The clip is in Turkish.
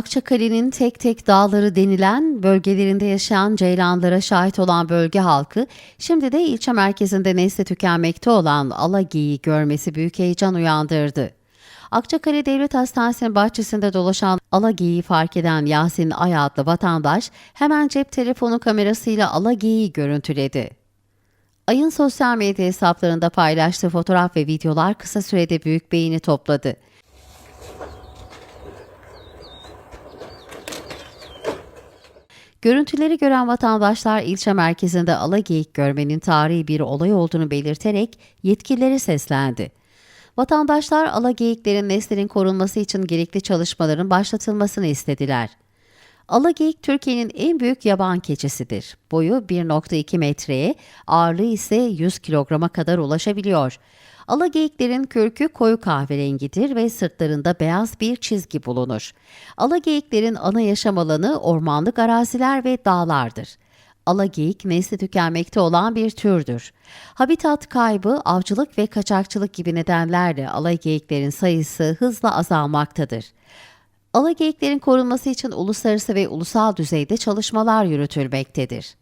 Akçakale'nin tek tek dağları denilen bölgelerinde yaşayan ceylanlara şahit olan bölge halkı, şimdi de ilçe merkezinde nesli tükenmekte olan alagiyi görmesi büyük heyecan uyandırdı. Akçakale Devlet Hastanesi'nin bahçesinde dolaşan alagiyi fark eden Yasin Ay vatandaş hemen cep telefonu kamerasıyla alagiyi görüntüledi. Ay'ın sosyal medya hesaplarında paylaştığı fotoğraf ve videolar kısa sürede büyük beğeni topladı. Görüntüleri gören vatandaşlar ilçe merkezinde alageyik görmenin tarihi bir olay olduğunu belirterek yetkililere seslendi. Vatandaşlar alageyiklerin neslinin korunması için gerekli çalışmaların başlatılmasını istediler. Alageyik Türkiye'nin en büyük yaban keçisidir. Boyu 1.2 metreye, ağırlığı ise 100 kilograma kadar ulaşabiliyor. Alageyiklerin kürkü koyu kahverengidir ve sırtlarında beyaz bir çizgi bulunur. Alageyiklerin ana yaşam alanı ormanlık araziler ve dağlardır. Alageyik nesli tükenmekte olan bir türdür. Habitat kaybı, avcılık ve kaçakçılık gibi nedenlerle alageyiklerin sayısı hızla azalmaktadır. Alageyiklerin korunması için uluslararası ve ulusal düzeyde çalışmalar yürütülmektedir.